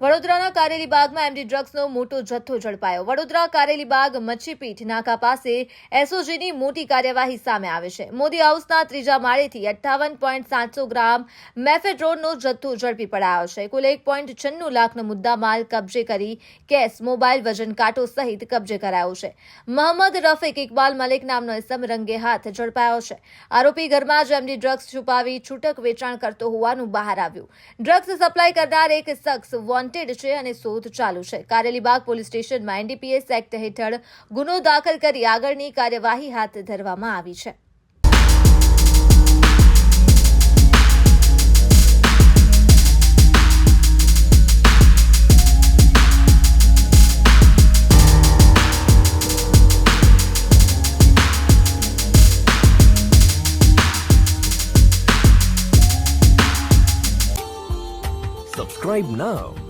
વડોદરાના કારેલીબાગમાં એમડી ડ્રગ્સનો મોટો જથ્થો ઝડપાયો. વડોદરા કારેલીબાગ મચ્છીપીઠ નાકા પાસે એસઓજીની મોટી કાર્યવાહી સામે આવે છે. મોદી હાઉસના ત્રીજા માળેથી અઠ્ઠાવન પોઈન્ટ સાતસો ગ્રામ મેફેડ્રોનનો જથ્થો ઝડપી પડાયો છે. કુલ એક પોઈન્ટ છન્નું લાખનો મુદ્દામાલ કબજે કરી કેસ, મોબાઈલ, વજન કાંટો સહિત કબજે કરાયો છે. મોહમ્મદ રફીક ઇકબાલ મલિક નામનો ઇસમ રંગે હાથ ઝડપાયો છે. આરોપી ઘરમાં જ એમડી ડ્રગ્સ છુપાવી છૂટક વેચાણ કરતો હોવાનું બહાર આવ્યું. ડ્રગ્સ સપ્લાય કરનાર એક શખ્સ વોન્ટેડ છે અને શોધ ચાલુ છે. કારેલીબાગ પોલીસ સ્ટેશનમાં એનડીપીએસ એક્ટ હેઠળ ગુનો દાખલ કરી આગળની કાર્યવાહી હાથ ધરવામાં આવી છે. Subscribe now